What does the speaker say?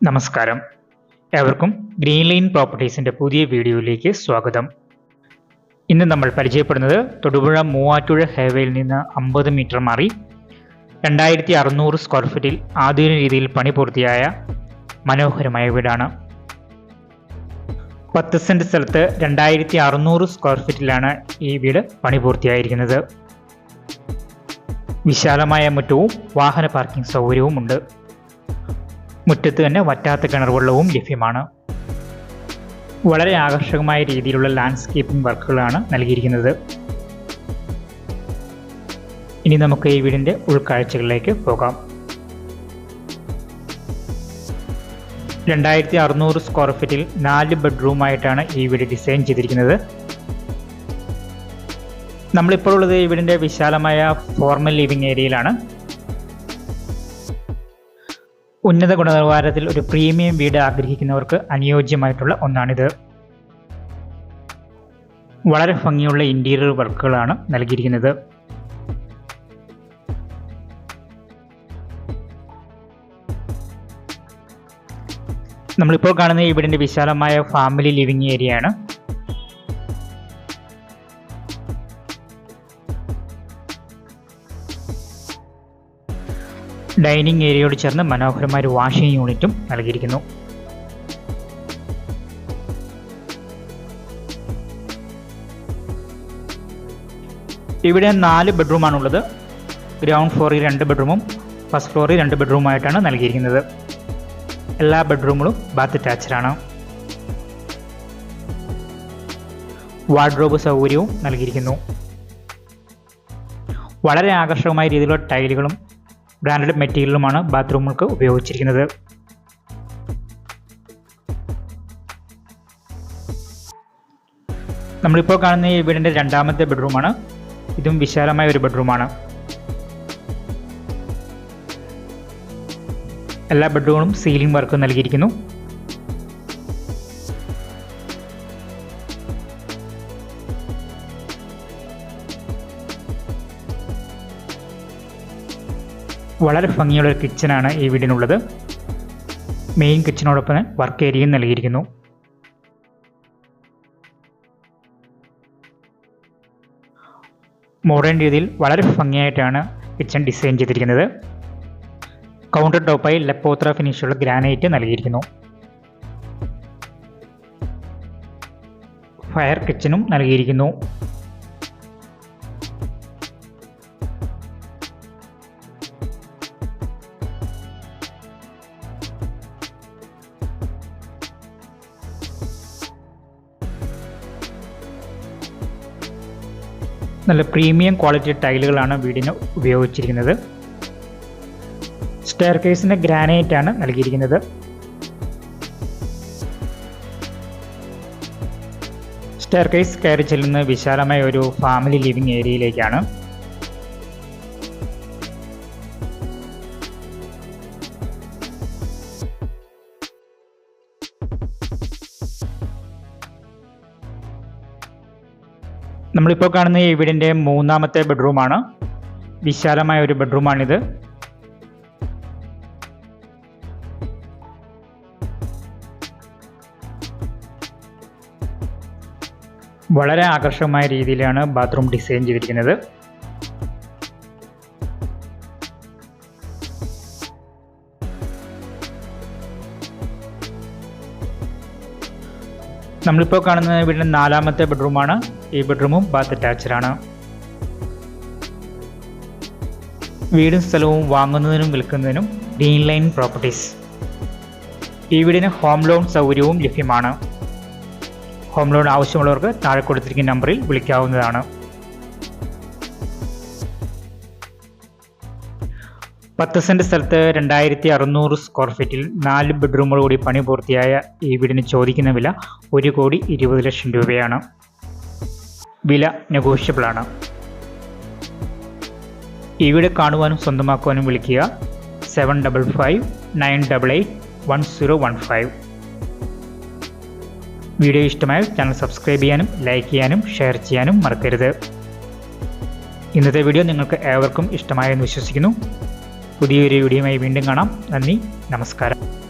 നമസ്കാരം. ഏവർക്കും green line പ്രോപ്പർട്ടീസിന്റെ പുതിയ വീഡിയോയിലേക്ക് സ്വാഗതം. ഇന്ന് നമ്മൾ പരിചയപ്പെടുന്നത് തൊടുപുഴ മൂവാറ്റുപുഴ ഹൈവേയിൽ നിന്ന് അമ്പത് മീറ്റർ മാറി രണ്ടായിരത്തി അറുന്നൂറ് സ്ക്വയർ ഫീറ്റിൽ ആധുനിക രീതിയിൽ പണി പൂർത്തിയായ മനോഹരമായ വീടാണ്. പത്ത് സെന്റ് സ്ഥലത്ത് രണ്ടായിരത്തി അറുന്നൂറ് സ്ക്വയർ ഫീറ്റിലാണ് ഈ വീട് പണി പൂർത്തിയായിരിക്കുന്നത്. വിശാലമായ മുറ്റവും വാഹന പാർക്കിംഗ് സൗകര്യവുമുണ്ട്. മുറ്റത്ത് തന്നെ വറ്റാത്ത കിണർവെള്ളവും ലഭ്യമാണ്. വളരെ ആകർഷകമായ രീതിയിലുള്ള ലാൻഡ്സ്കേപ്പിംഗ് വർക്കുകളാണ് നൽകിയിരിക്കുന്നത്. ഇനി നമുക്ക് ഈ വീടിന്റെ ഉൾക്കാഴ്ചകളിലേക്ക് പോകാം. രണ്ടായിരത്തി അറുന്നൂറ് സ്ക്വയർ ഫീറ്റിൽ നാല് ബെഡ്റൂമായിട്ടാണ് ഈ വീട് ഡിസൈൻ ചെയ്തിരിക്കുന്നത്. നമ്മളിപ്പോൾ ഉള്ളത് ഈ വീടിന്റെ വിശാലമായ ഫോർമൽ ലിവിംഗ് ഏരിയയിലാണ് ഉന്നത ഗുണനിലവാരത്തിൽ ഒരു പ്രീമിയം വീട് ആഗ്രഹിക്കുന്നവർക്ക് അനുയോജ്യമായിട്ടുള്ള ഒന്നാണിത്. വളരെ ഭംഗിയുള്ള ഇന്റീരിയർ വർക്കുകളാണ് നൽകിയിരിക്കുന്നത്. നമ്മളിപ്പോൾ കാണുന്ന ഈ വീടിന്റെ വിശാലമായ ഫാമിലി ലിവിംഗ് ഏരിയയാണ് ഡൈനിങ് ഏരിയയോട് ചേർന്ന് മനോഹരമായ ഒരു വാഷിംഗ് യൂണിറ്റും നൽകിയിരിക്കുന്നു. ഇവിടെ നാല് ബെഡ്റൂമാണുള്ളത്. ഗ്രൗണ്ട് ഫ്ലോറിൽ രണ്ട് ബെഡ്റൂമും ഫസ്റ്റ് ഫ്ലോറിൽ രണ്ട് ബെഡ്റൂമായിട്ടാണ് നൽകിയിരിക്കുന്നത്. എല്ലാ ബെഡ്റൂമുകളും ബാത്ത് അറ്റാച്ച്ഡാണ്. വാർഡ്രോബ് സൗകര്യവും നൽകിയിരിക്കുന്നു. വളരെ ആകർഷകമായ രീതിയിലുള്ള ടൈലുകളും ബ്രാൻഡഡ് മെറ്റീരിയലുമാണ് ബാത്റൂമുകൾക്ക് ഉപയോഗിച്ചിരിക്കുന്നത്. നമ്മളിപ്പോൾ കാണുന്ന ഈ വീടിന്റെ രണ്ടാമത്തെ ബെഡ്റൂമാണ്. ഇതും വിശാലമായ ഒരു ബെഡ്റൂമാണ്. എല്ലാ ബെഡ്റൂമും സീലിംഗ് വർക്ക് നൽകിയിരിക്കുന്നു. വളരെ ഭംഗിയുള്ള ഒരു കിച്ചനാണ് ഈ വീടിനുള്ളത്. മെയിൻ കിച്ചനോടൊപ്പം വർക്ക് ഏരിയയും നൽകിയിരിക്കുന്നു. മോഡേൺ രീതിയിൽ വളരെ ഭംഗിയായിട്ടാണ് കിച്ചൺ ഡിസൈൻ ചെയ്തിരിക്കുന്നത്. കൗണ്ടർ ടോപ്പായി ലെപ്പോത്ര ഫിനിഷുള്ള ഗ്രാനൈറ്റ് നൽകിയിരിക്കുന്നു. ഫയർ കിച്ചനും നൽകിയിരിക്കുന്നു. നല്ല പ്രീമിയം ക്വാളിറ്റി ടൈലുകളാണ് വീടിന് ഉപയോഗിച്ചിരിക്കുന്നത്. സ്റ്റെയർ കേസിന് ഗ്രാനൈറ്റ് ആണ് നൽകിയിരിക്കുന്നത്. സ്റ്റെയർ കേസ് കയറി ചെല്ലുന്ന വിശാലമായ ഒരു ഫാമിലി ലിവിംഗ് ഏരിയയിലേക്കാണ് നമ്മളിപ്പോൾ കാണുന്ന ഈ വീടിന്റെ മൂന്നാമത്തെ ബെഡ്റൂമാണ്. വിശാലമായ ഒരു ബെഡ്റൂമാണിത്. വളരെ ആകർഷകമായ രീതിയിലാണ് ബാത്റൂം ഡിസൈൻ ചെയ്തിരിക്കുന്നത്. നമ്മളിപ്പോൾ കാണുന്ന വീടിന്റെ നാലാമത്തെ ബെഡ്റൂമാണ്. ഈ ബെഡ്റൂമും ബാത്ത് അറ്റാച്ച്ഡാണ്. വീടും സ്ഥലവും വാങ്ങുന്നതിനും വിൽക്കുന്നതിനും ഗ്രീൻ ലൈൻ പ്രോപ്പർട്ടീസ്. ഈ വീടിന് ഹോം ലോൺ സൗകര്യവും ലഭ്യമാണ്. ഹോം ലോൺ ആവശ്യമുള്ളവർക്ക് താഴെ കൊടുത്തിരിക്കുന്ന നമ്പറിൽ വിളിക്കാവുന്നതാണ്. പത്ത് സെന്റ് സ്ഥലത്ത് രണ്ടായിരത്തി അറുന്നൂറ് സ്ക്വയർ ഫീറ്റിൽ നാല് ബെഡ്റൂമുകൾ കൂടി പണി പൂർത്തിയായ ഈ വീടിന് ചോദിക്കുന്ന വില ഒരു കോടി ഇരുപത് ലക്ഷം രൂപയാണ്. വില നെഗോഷ്യബിൾ ആണ്. ഈ വീട് കാണുവാനും സ്വന്തമാക്കുവാനും വിളിക്കുക. Seven double five nine double eight one zero one five video ഇഷ്ടമായാൽ ചാനൽ സബ്സ്ക്രൈബ് ചെയ്യാനും ലൈക്ക് ചെയ്യാനും ഷെയർ ചെയ്യാനും മറക്കരുത്. ഇന്നത്തെ വീഡിയോ നിങ്ങൾക്ക് ഏവർക്കും ഇഷ്ടമായെന്ന് വിശ്വസിക്കുന്നു. പുതിയൊരു വീഡിയോയുമായി വീണ്ടും കാണാം. നന്ദി. നമസ്കാരം.